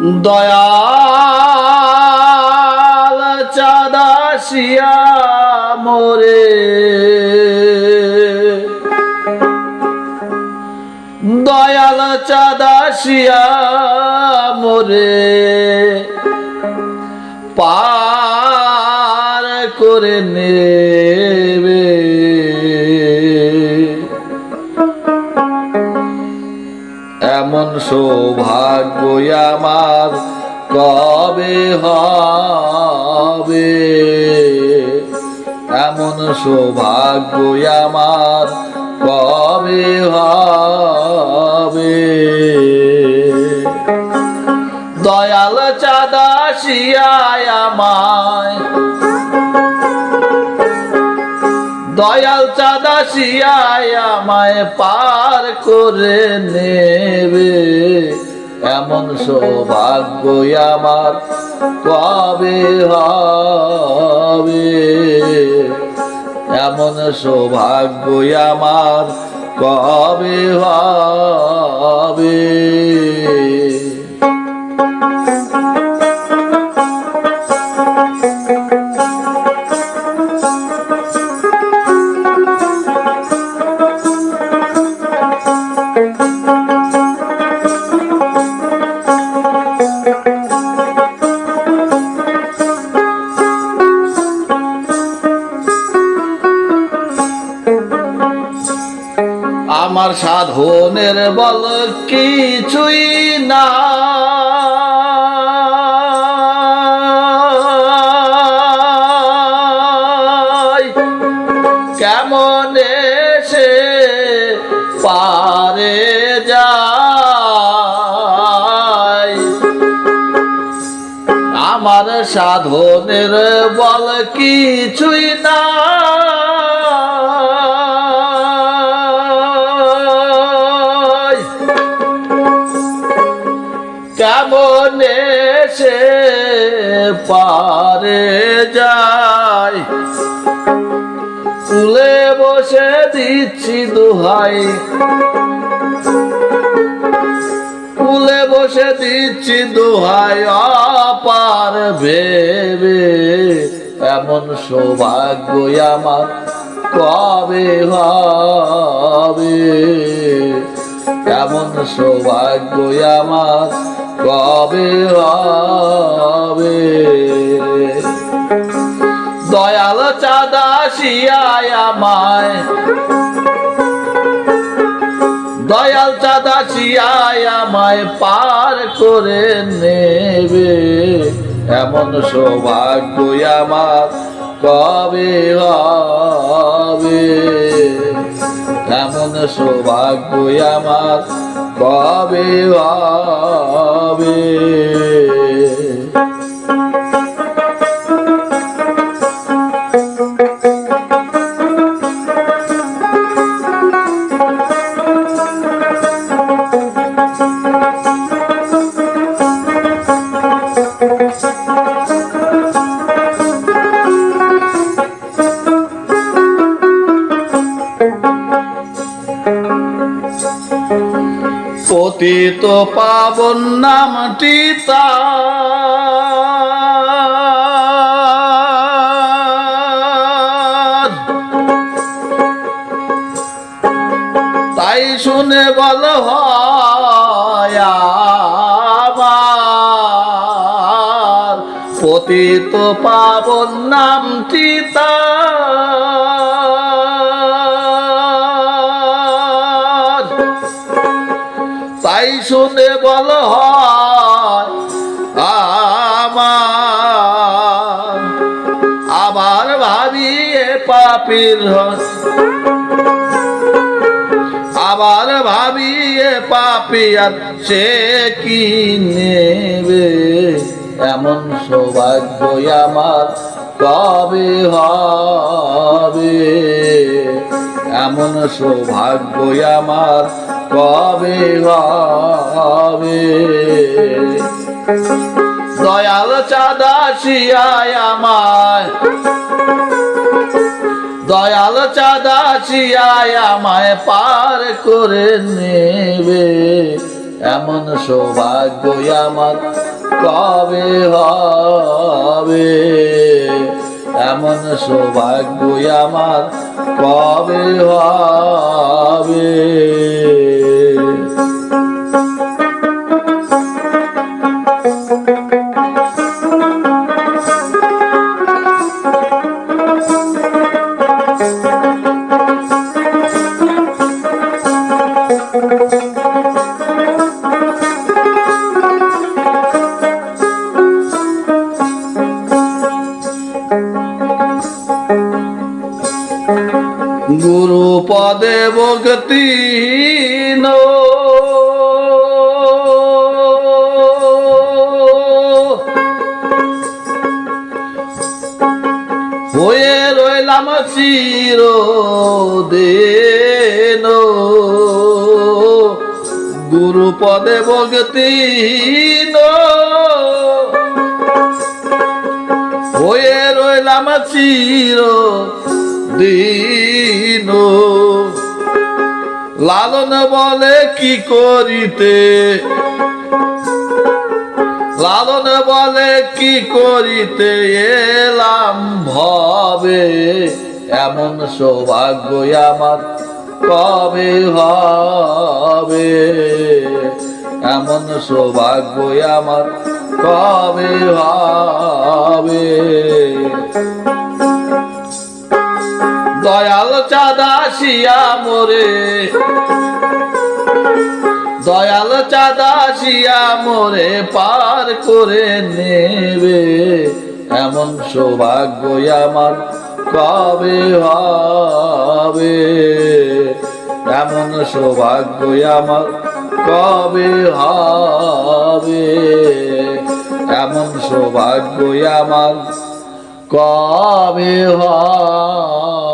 দয়াল চাদাসিয়া মোরে। দয়াল চাদাসিয়া মোরে। পার করে নেবে এমন সৌভাগ্য আমার? কবে হবে? এমন সৌভাগ্য আমার? কবে হবে? দয়াল চাঁদা শিয়ায় আমায় দয়াল চাঁদা শিয়ায় আমায় পার করে নেবে। এমন সৌভাগ্য আমার কবে হবে? এমন সৌভাগ্য আমার কবে হবে? সাধনের বল কিছুই না। কেমন সে পারে যায়। আমার সাধনের বল কিছুই না। কেমন সে পারে যায়? তুলে বসে দিচ্ছি দোহাই। কুলে বসে দিচ্ছি দোহাই, অপার ভেবে এমন সৌভাগ্য আমার কবে হবে? এমন সৌভাগ্য আমার কবে হবে দয়াল চাঁদা শিয়ায় দয়াল চাঁদা শিয়ায় পার করে নেবে। এমন সৌভাগ্য আমার কবে হবে। এমন সৌভাগ্য আমার কবে হবে পতিত পাবন নামটি তাই শুনে বল পতিত পাবন নামটি তার আমার আবার ভাবি পাপির। আবার ভাবি এ পাপি আর সে কি নেবে? এমন সৌভাগ্য আমার কবে হবে? এমন সৌভাগ্য আমার কবে হবে? দয়াল চাঁদা শিয়ায় আমায়। দয়াল চাঁদা শিয়ায় আমায় পার করে নেবে। এমন সৌভাগ্য আমার কবে হবে? এমন সৌভাগ্য আমার কবে হবে? গুরু পদে ভক্তি নো। হয়ে রইলাম চির দেন গুরু পদে ভক্তি হয়ে রইলাম চির দিন লালন বলে কি করিতে? লালন বলে কি করিতে? এলাম ভবে। এমন সৌভাগ্য আমার কবে হবে? এমন সৌভাগ্য আমার কবে হবে? দয়াল চাঁদা শিয়া মোরে। দয়াল চাঁদা শিয়া মোরে, পার করে নেবে। এমন সৌভাগ্য আমার কবে হবে? এমন সৌভাগ্য আমার কবে হবে? এমন সৌভাগ্য আমার কবে হবে?